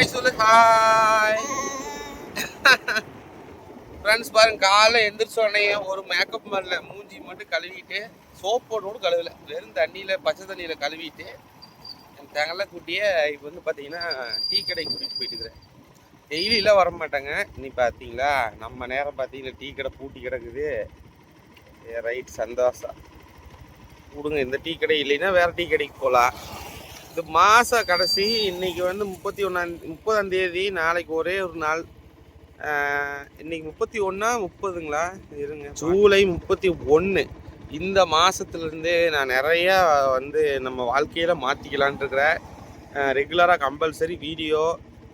Hi சொல்லு hi friends பாருங்க காலைல எந்திரிச்சோடனே ஒரு மேக்கப் பண்ணல மூஞ்சி மட்டும் கழுவிட்டு சோப்போட கழுவலை. வெறும் தண்ணியில் பச்சை தண்ணியில் கழுவிட்டு என் தங்கல குட்டியை இப்போ வந்து பார்த்தீங்கன்னா டீ கடைக்கு கூட்டிகிட்டு போயிட்டுக்கிறேன் டெய்லியெலாம் வர மாட்டாங்க இன்னைக்கு பார்த்தீங்களா நம்ம நேரம் பார்த்தீங்கன்னா டீ கடை பூட்டி கிடக்குது. ரைட் சந்தோஷம். விடுங்க இந்த டீ கடை இல்லைன்னா வேறு டீ கடைக்கு போகலாம் இது மாத கடைசி இன்றைக்கி வந்து முப்பத்தி ஒன்றாம் முப்பதாம் தேதி நாளைக்கு ஒரே ஒரு நாள். இன்னைக்கு முப்பத்தி ஒன்றா முப்பதுங்களா? இருங்க ஜூலை முப்பத்தி ஒன்று இந்த மாதத்துலேருந்தே நான் நிறையா வந்து நம்ம வாழ்க்கையில் மாற்றிக்கலான் இருக்கிறேன் ரெகுலராக கம்பல்சரி வீடியோ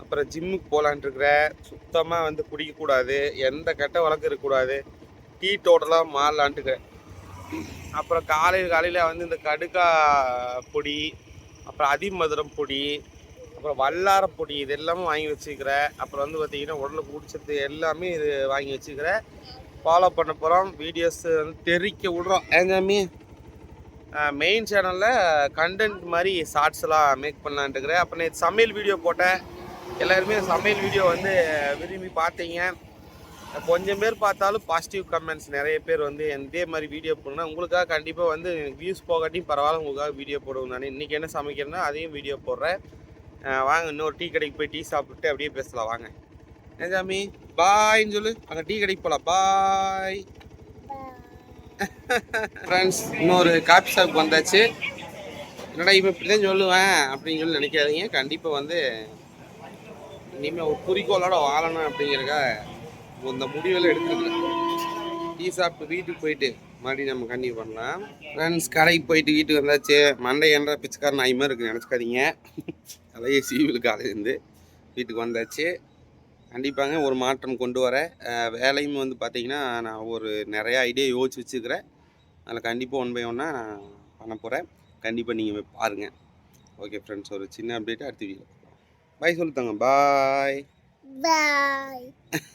அப்புறம் ஜிம்முக்கு போகலான் இருக்கிறேன் சுத்தமாக வந்து குடிக்கக்கூடாது எந்த கெட்ட வழக்கு இருக்கக்கூடாது. டீ டோட்டலாக மாறலான்ட்டு இருக்கிறேன் அப்புறம் காலையில் காலையில் வந்து இந்த கடுக்கா பொடி அப்புறம் அதிமதுரம் பொடி அப்புறம் வல்லார பொடி இது எல்லாமே வாங்கி வச்சுக்கிறேன் அப்புறம் வந்து பார்த்தீங்கன்னா உடலுக்கு பிடிச்சது எல்லாமே இது வாங்கி வச்சுக்கிறேன் ஃபாலோ பண்ண போகிறோம் வீடியோஸ் வந்து தெரிக்க விடுறோம். ஏங்காமி மெயின் சேனலில் கண்டென்ட் மாதிரி ஷார்ட்ஸ்லாம் மேக் பண்ணலான்ட்டுக்கிறேன் அப்புறம் நேற்று சமையல் வீடியோ போட்டேன். எல்லாருமே சமையல் வீடியோ வந்து விரும்பி பார்த்தீங்க. கொஞ்சம் பேர் பார்த்தாலும் பாசிட்டிவ் கமெண்ட்ஸ் நிறைய பேர் வந்து இதே மாதிரி வீடியோ போடணும் உங்களுக்காக கண்டிப்பாக வந்து வியூஸ் போகாட்டியும் பரவாயில்ல உங்களுக்காக வீடியோ போடுவோம் நான். இன்றைக்கி என்ன சமைக்கிறேன்னா அதையும் வீடியோ போடுறேன். வாங்க இன்னொரு டீ கடைக்கு போய் டீ சாப்பிட்டு அப்படியே பேசலாம். வாங்க. ஏன் சாமி? பாய்ன்னு சொல்லு. அங்கே டீ கடைக்கு போகலாம் பாய். ஃப்ரெண்ட்ஸ் இன்னொரு காஃபி ஷாப் வந்தாச்சு. என்னடா இப்போ இப்படி தான் சொல்லுவேன் அப்படின்னு சொல்லி நினைக்காதீங்க. கண்டிப்பாக வந்து இனிமேல் ஒரு குறிக்கோளோட வாழணும் அப்படிங்கிறக்காக இந்த முடிவெல்லாம் எடுத்துருக்கேன் டீ சாப்பிட்டு வீட்டுக்கு போயிட்டு மறுபடியும் நம்ம கண்டிப்பாக பண்ணலாம். ஃப்ரெண்ட்ஸ் கடைக்கு போயிட்டு வீட்டுக்கு வந்தாச்சு. மண்டை என்ற பிச்சைக்காரன் நாய் மாதிரி இருக்கு நினச்சிக்காதீங்க. அதையே சீவில் காலையிலேருந்து வீட்டுக்கு வந்தாச்சு. கண்டிப்பாங்க ஒரு மாற்றம் கொண்டு வரேன் வேலையும் வந்து பார்த்தீங்கன்னா நான் ஒரு நிறையா ஐடியா யோசிச்சு வச்சுக்கிறேன். அதில் கண்டிப்பாக ஒன் பை ஒன்னாக நான் பண்ண போகிறேன் கண்டிப்பாக நீங்கள் பாருங்கள் ஓகே ஃப்ரெண்ட்ஸ் ஒரு சின்ன அப்டேட் அடுத்த வீடியோ பாய் சொல்லுத்தாங்க பாய் பாய்